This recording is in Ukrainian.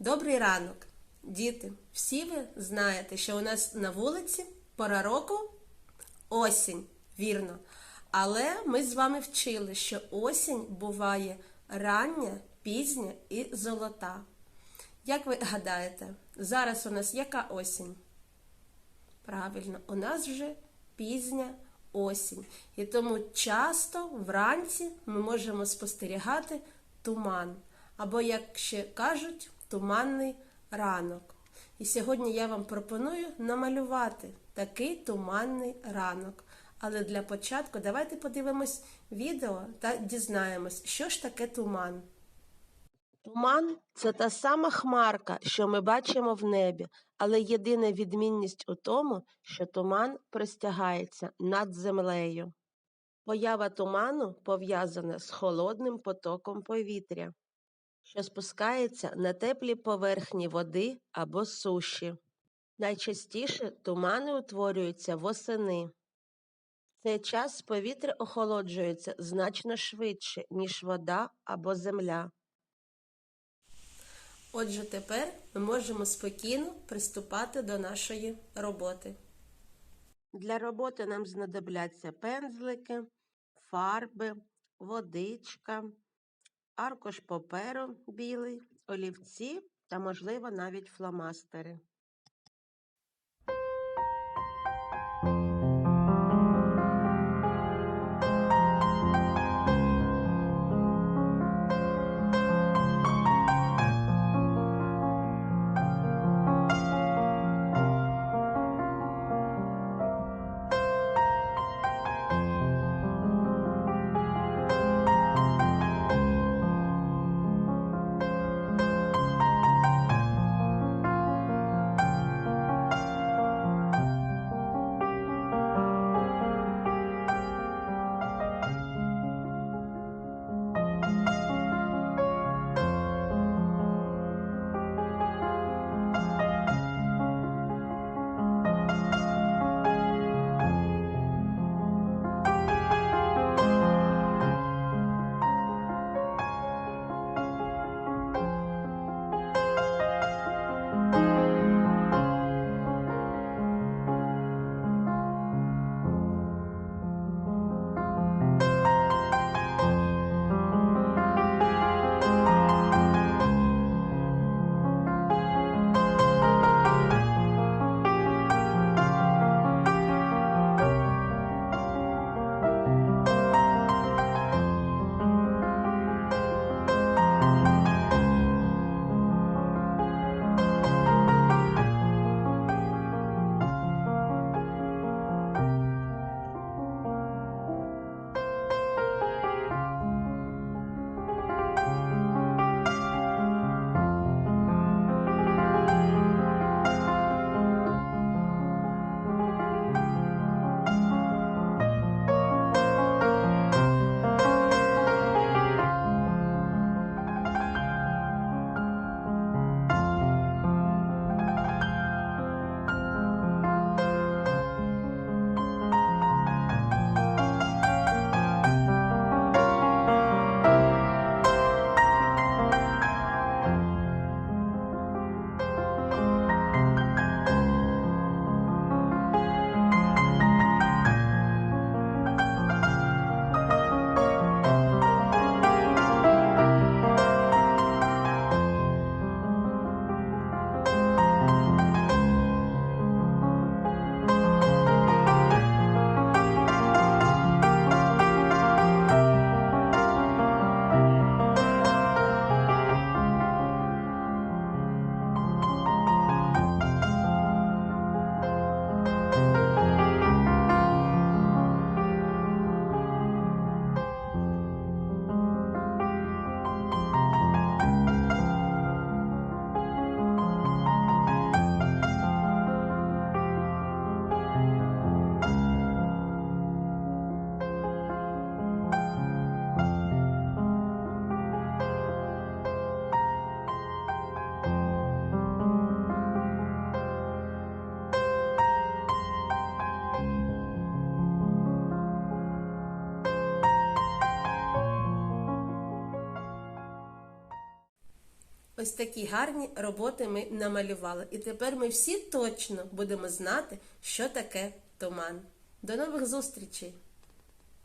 Добрий ранок, діти. Всі ви знаєте, що у нас на вулиці пора року осінь, вірно. Але ми з вами вчили, що осінь буває рання, пізня і золота. Як ви гадаєте, зараз у нас яка осінь? Правильно, у нас вже пізня осінь. І тому часто вранці ми можемо спостерігати туман. Або, як ще кажуть, туманний ранок. І сьогодні я вам пропоную намалювати такий туманний ранок. Але для початку давайте подивимось відео та дізнаємось, що ж таке туман. Туман це та сама хмарка, що ми бачимо в небі, але єдина відмінність у тому, що туман простягається над землею. Поява туману пов'язана з холодним потоком повітря, що спускається на теплі поверхні води або суші. Найчастіше тумани утворюються восени. В цей час повітря охолоджується значно швидше, ніж вода або земля. Отже, тепер ми можемо спокійно приступати до нашої роботи. Для роботи нам знадобляться пензлики, фарби, водичка, аркуш паперу білий, олівці та, можливо, навіть фломастери. Ось такі гарні роботи ми намалювали. І тепер ми всі точно будемо знати, що таке туман. До нових зустрічей!